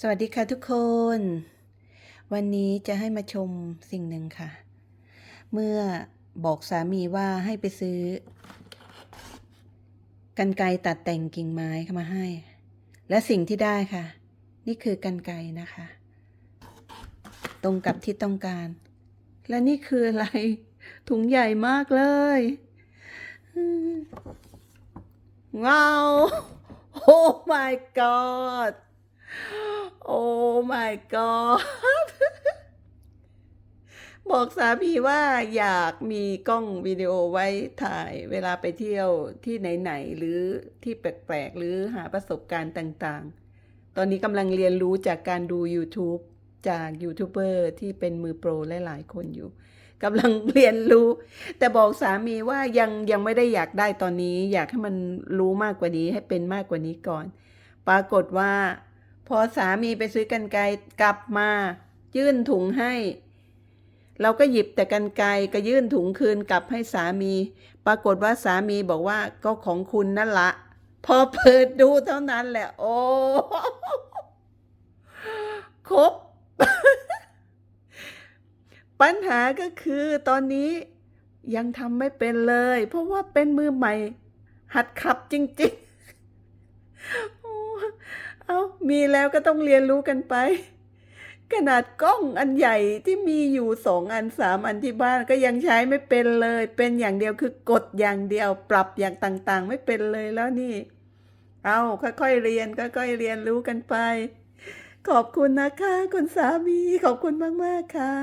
สวัสดีค่ะทุกคน วันนี้จะให้มาชมสิ่งหนึ่งค่ะ เมื่อบอกสามีว่าให้ไปซื้อ กันไกตัดแต่งกิ่งไม้เข้ามาให้ และสิ่งที่ได้ค่ะ นี่คือกันไกนะคะ ตรงกับที่ต้องการ และนี่คืออะไร ถุงใหญ่มากเลยว้าวโอ้ my god โอ้ my god บอกสามีว่าอยากมีกล้องวิดีโอไว้ถ่ายเวลาไปเที่ยวที่ไหนๆหรือที่แปลกๆ หรือหาประสบการณ์ต่างๆ ตอนนี้กำลังเรียนรู้จากการดู YouTube จากยูทูบเบอร์ที่เป็นมือโปรหลายๆคนอยู่กำลังเรียนรู้ แต่บอกสามีว่ายังยังไม่ได้อยากได้ตอนนี้ อยากให้มันรู้มากกว่านี้ให้เป็นมากกว่านี้ก่อน ปรากฏว่า พอสามีไปซื้อกันไกรกลับมา ยื่นถุงให้ เราก็หยิบแต่กันไกรก็ยื่นถุงคืนกลับให้สามี ปรากฏว่าสามีบอกว่าก็ของคุณนั่นละ พอเปิดดูเท่านั้นแหละ โอ้ครบปัญหาก็คือตอนนี้ยังทำไม่เป็นเลย เพราะว่าเป็นมือใหม่ หัดขับจริง ๆ โอ้เอา มีแล้วก็ต้องเรียนรู้กันไป ขนาดกล้องอันใหญ่ที่มีอยู่สองอันสามอันที่บ้านก็ยังใช้ไม่เป็นเลย เป็นอย่างเดียวคือกดอย่างเดียว ปรับอย่างต่างๆ ไม่เป็นเลยแล้วนี่ เอาค่อยๆเรียนค่อยๆเรียนรู้กันไป ขอบคุณนะคะ คุณสามีขอบคุณมากๆค่ะ